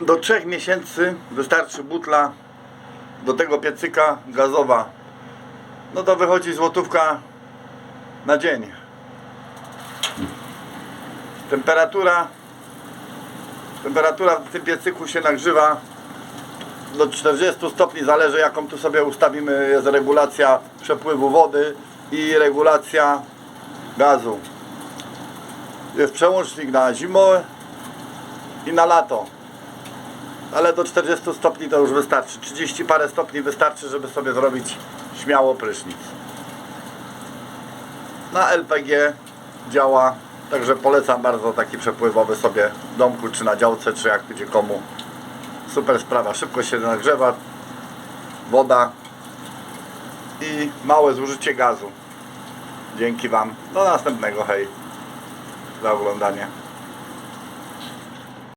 do 3 miesięcy wystarczy butla do tego piecyka gazowa. No to wychodzi złotówka na dzień. Temperatura temperatura w tym piecyku się nagrzewa do 40 stopni, zależy jaką tu sobie ustawimy. Jest regulacja przepływu wody i regulacja gazu. Jest przełącznik na zimę i na lato. Ale do 40 stopni to już wystarczy. 30 parę stopni wystarczy, żeby sobie zrobić śmiało prysznic. Na LPG działa, także polecam bardzo taki przepływowy sobie w domku, czy na działce, czy jak gdzie komu. Super sprawa, szybko się nagrzewa woda i małe zużycie gazu. Dzięki Wam. Do następnego, hej, za oglądanie.